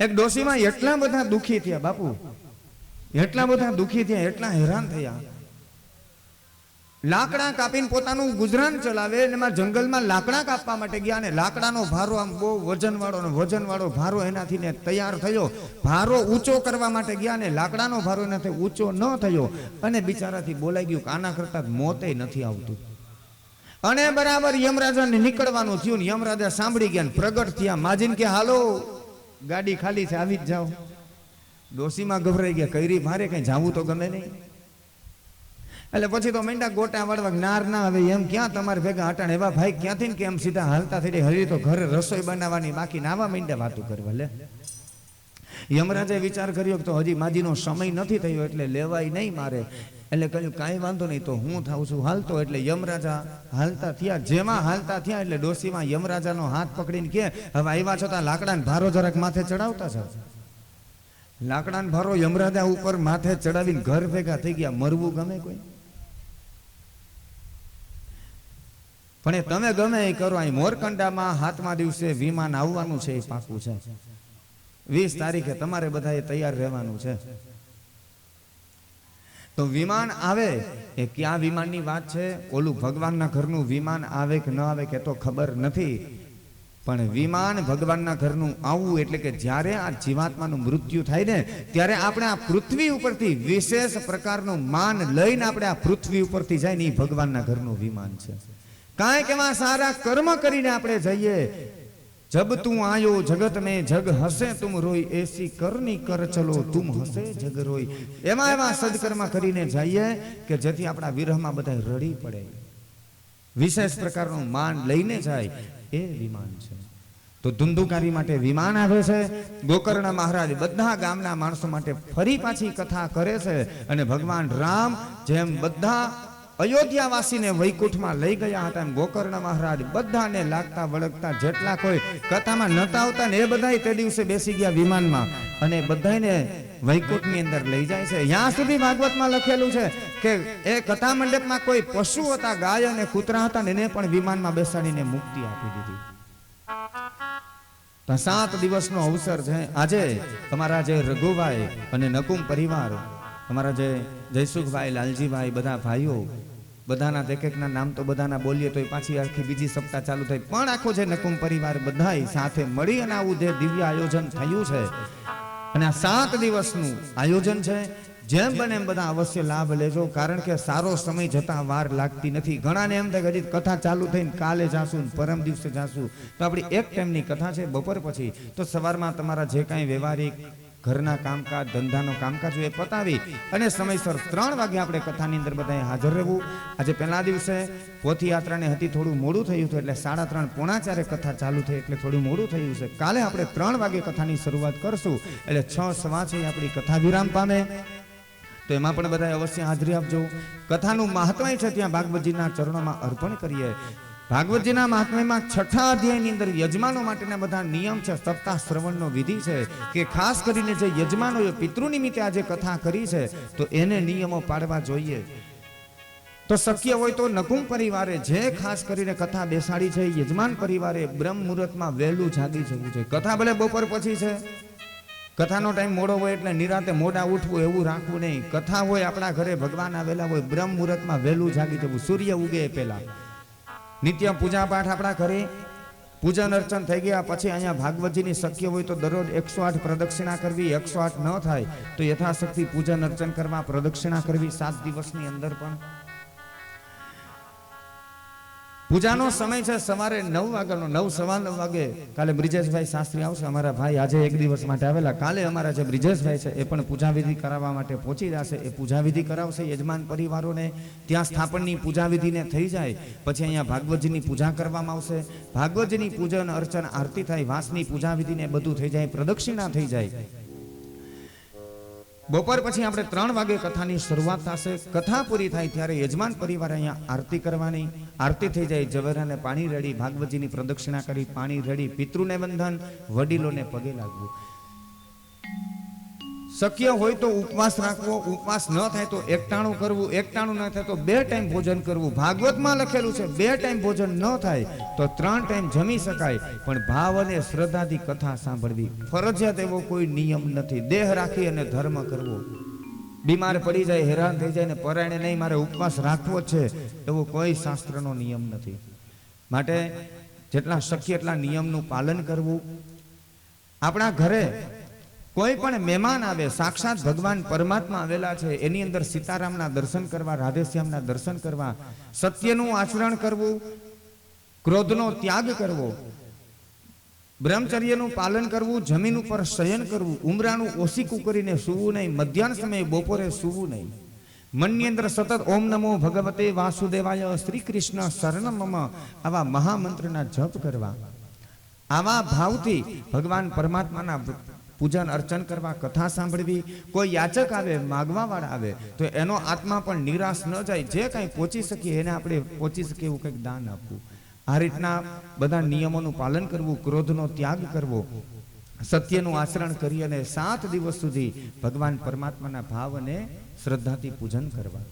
એક ડોશીમાં એટલા બધા દુઃખી થયા, બાપુ. એટલા બધા દુઃખી થયા, એટલા હેરાન થયા. લાકડા કાપીને પોતાનું ગુજરાન ચલાવે અને એમાં જંગલમાં લાકડા કાપવા માટે ગયા અને લાકડાનો ભારો આમ બહુ વજનવાળો ને વજનવાળો ભારો એનાથી ને તૈયાર થયો. ભારો ઊંચો કરવા માટે ગયા અને લાકડાનો ભારો એનાથી ઊંચો ન થયો. અને બિચારાથી બોલાઈ ગયું આના કરતાં મોતે નથી આવતું. અને બરાબર યમરાજાને નીકળવાનું થયું ને યમરાજા સાંભળી ગયા પ્રગટ થયા. માજીને કે, હાલો ગાડી ખાલી છે, આવી જ જાઓ. ડોશીમાં ગભરાઈ ગયા કૈરી મારે કઈ જાવું તો ગમે નહીં. એટલે પછી તો મેંડા ગોટા વાળવા નાર ના આવે, એમ ક્યાં તમારે ભેગા હટાણ? એવા ભાઈ ક્યાંથી ને કેમ સીધા હાલતા થઈ હરી તો ઘરે રસોઈ બનાવવાની બાકી નાવા મીંડા વાતું કરવા લે. યમરાજે વિચાર કર્યો કે તો હજી માજીનો સમય નથી થયો એટલે લેવાય નહીં મારે. એટલે કહ્યું, કાંઈ વાંધો નહીં, તો હું થાઉં છું, હાલતો. એટલે યમરાજા હાલતા થયા, જેમાં હાલતા થયા એટલે ડોસીમાં યમરાજાનો હાથ પકડીને કે, હવે આવ્યા છતાં લાકડાને ભારો જરાક માથે ચડાવતા છે લાકડાને ભારો યમરાજા ઉપર માથે ચડાવીને ઘર ભેગા થઈ ગયા. મરવું ગમે કોઈ? પણ એ તમે ગમે એ કરો, અહીં મોરકંડામાં હાથમાં દિવસે વિમાન આવવાનું છે, એ પાકું છે. વીસ તારીખે તમારે બધાએ તૈયાર રહેવાનું છે. તો વિમાન આવે એ ક્યાં વિમાનની વાત છે? ઓલું ભગવાનના ઘરનું વિમાન આવે કે ન આવે કે તો ખબર નથી. પણ વિમાન ભગવાનના ઘરનું આવવું એટલે કે જ્યારે આ જીવાત્માનું મૃત્યુ થાય ને, ત્યારે આપણે આ પૃથ્વી ઉપરથી વિશેષ પ્રકારનું માન લઈને આપણે આ પૃથ્વી ઉપરથી જાય ને એ ભગવાનના ઘરનું વિમાન છે. કાંઈક એવા સારા કર્મ કરીને આપણે જઈએ જબ તું આયો જગત ને જગ હસે તુમ રોઈ એસી કરની કર ચલો, તુમ હસે જગ રોઈ. એમાં એવા સદકર્મા કરીને જઈએ કે જેથી આપણા વિરહમાં બધા રડી પડે. વિશેષ પ્રકારનું માન લઈને જાય, એ વિમાન છે. તો ધુંધુકારી માટે વિમાન આવે છે, ગોકર્ણ મહારાજ બધા ગામના માણસો માટે ફરી પાછી કથા કરે છે અને ભગવાન રામ જેમ બધા અયોધ્યાવાસીને વૈકુંઠમાં લઈ ગયા હતા એમ ગોકર્ણ મહારાજ બધાને લાગતા વળગતા જેટલા કોઈ કથામાં નતા આવતા ને એ બધા તે દિવસે બેસી ગયા વિમાનમાં. અને બધાને વૈકુંઠની અંદર લઈ જાય છે. ત્યાં સુધી ભાગવતમાં લખેલું છે કે એ કથા મંડપમાં કોઈ પશુ હતા, ગાય અને કૂતરા હતા ને એને પણ વિમાનમાં બેસાડીને મુક્તિ આપી દીધી. સાત દિવસનો અવસર છે. આજે તમારા જે રઘુભાઈ અને નકુમ પરિવાર તમારા જે જયસુખભાઈ, લાલજીભાઈ બધા ભાઈઓ, બધાના એક એકના નામ તો બધાના બોલીએ તો પાછી આખી બીજી સપ્તાહ ચાલુ થઈ. પણ આખો જે નકુમ પરિવાર બધાય સાથે મળી અને આવું જે દિવ્ય આયોજન થયું છે અને આ સાત દિવસનું આયોજન છે, જેમ બને એમ બધા અવશ્ય લાભ લેજો. કારણ કે સારો સમય જતાં વાર લાગતી નથી. ઘણાને એમ થાય હજી કથા ચાલુ થઈને કાલે જાશું પરમ દિવસે જાશું. તો આપણી એક ટાઈમની કથા છે બપોર પછી. તો સવારમાં તમારા જે કાંઈ વ્યવહારિક ઘરના કામકાજ, ધંધાનો કામકાજ એ પતાવી અને સમયસર ત્રણ વાગે આપણે કથાની અંદર બધાએ હાજર રહેવું. આજે પહેલા દિવસે પોથી યાત્રાને હતી થોડું મોડું થયું હતું એટલે સાડા ત્રણ પોણા ચારે કથા ચાલુ થઈ એટલે થોડું મોડું થયું છે. કાલે આપણે ત્રણ વાગે કથાની શરૂઆત કરશું એટલે છ સવા છે આપણી કથા વિરામ પામે. તો એમાં પણ બધાએ અવશ્ય હાજરી આપજો. કથાનું મહાત્મય છે ત્યાં ભાગવતજીના ચરણોમાં અર્પણ કરીએ. ભાગવતજીના મહાત્મ્યમાં છઠ્ઠા અધ્યાયની અંદર યજમાનો માટેના બધા નિયમ છે, સપ્તાહ શ્રવણનો વિધિ છે કે ખાસ કરીને જે યજમાનોએ પિતૃ નિમિત્તે આજે કથા કરી છે, તો એને નિયમો પાડવા જોઈએ. તો શક્ય હોય તો નકુમ પરિવારે જે ખાસ કરીને કથા બેસાડી છે યજમાન પરિવારે બ્રહ્મ મુહૂર્તમાં વહેલું જાગી જવું છે કથા ભલે બપોર પછી છે, કથાનો ટાઈમ મોડો હોય એટલે નિરાતે મોડા ઉઠવું એવું રાખવું નહીં. કથા હોય, આપણા ઘરે ભગવાન આવેલા હોય, બ્રહ્મ મુહૂર્તમાં વહેલું જાગી જવું. સૂર્ય ઉગે પહેલાં. નિત્ય પૂજા પાઠ આપણા ઘરે. પૂજન અર્ચન થઈ ગયા, પછી અહીંયા ભાગવતજીની શક્ય હોય તો દરરોજ એકસો આઠ પ્રદક્ષિણા કરવી, એકસો આઠ ન થાય, તો યથાશક્તિ પૂજન અર્ચન કરવા પ્રદક્ષિણા કરવી, સાત દિવસની અંદર પણ. પૂજાનો સમય છે, સવારે નવ વાગ્યાનો, નવ સવા નવ વાગે. કાલે બ્રિજેશભાઈ શાસ્ત્રી આવશે અમારા ભાઈ. આજે એક દિવસ માટે આવેલા. કાલે અમારા જે બ્રિજેશભાઈ છે, એ પણ પૂજાવિધિ કરાવવા માટે પહોંચી જશે એ પૂજાવિધિ કરાવશે યજમાન પરિવારોને. ત્યાં સ્થાપનની પૂજાવિધિને થઈ જાય. પછી અહીંયા ભાગવતજીની પૂજા કરવામાં આવશે. ભાગવતજીની પૂજન, અર્ચન, આરતી થાય. વાંસની પૂજાવિધિને બધું થઈ જાય. પ્રદક્ષિણા થઈ જાય. બપોર પછી આપણે ત્રણ વાગે કથાની શરૂઆત થશે. કથા પૂરી થાય ત્યારે યજમાન પરિવાર અહીંયા આરતી કરવાની. આરતી થઈ જાય જવેરાને પાણી રેડી, ભાગવતજીની પ્રદક્ષિણા કરી, પાણી રેડી, પિતૃને બંધન વડીલોને પગે લાગવું. શક્ય હોય તો ઉપવાસ રાખવો, ઉપવાસ ન થાય તો એકટાણું કરવું, એકટાણું ન થાય તો બે ટાઈમ ભોજન કરવું. ભાગવતમાં લખેલું છે, બે ટાઈમ ભોજન ન થાય તો ત્રણ ટાઈમ જમી શકાય, પણ ભાવ અને શ્રદ્ધાથી કથા સાંભળવી ફરજિયાત એવો કોઈ નિયમ નથી. દેહ રાખી અને ધર્મ કરવો. બીમાર પડી જાય, હેરાન થઈ જાય ને પરાયણે નહીં, મારે ઉપવાસ રાખવો છે, એવો કોઈ શાસ્ત્રનો નિયમ નથી. માટે જેટલા શક્ય એટલા નિયમનું પાલન કરવું. આપણા ઘરે કોઈ પણ મહેમાન આવે, સાક્ષાત ભગવાન પરમાત્મા આવેલા છે, એની અંદર સીતારામના દર્શન કરવા, રાધેશ્યામના દર્શન કરવા, સત્યનું આચરણ કરવું, ક્રોધનો ત્યાગ કરવો, બ્રહ્મચર્યનું પાલન કરવું, જમીન ઉપર શયન કરવું, ઉમરાનું ઓસીકું કરીને સૂવું નહીં, મધ્યાહન સમયે બપોરે સૂવું નહીં. મનની અંદર સતત ઓમ નમો ભગવતે વાસુદેવાય શ્રી કૃષ્ણ શરણ મમ આવા મહામંત્રના જપ કરવા. આવા ભાવથી ભગવાન પરમાત્માના પૂજન અર્ચન કરવા કથા સાંભળવી, કોઈ યાચક આવે માગવા વાળા આવે, તો એનો આત્મા પણ નિરાશ ન જાય. જે કાંઈ પહોંચી શકીએ, એને આપણે પહોંચી શકીએ એવું કંઈક દાન આપવું. આ રીતના બધા નિયમોનું પાલન કરવું, ક્રોધનો ત્યાગ કરવો, સત્યનું આચરણ કરી અને સાત દિવસ સુધી ભગવાન પરમાત્માના ભાવ અને શ્રદ્ધાથી પૂજન કરવા.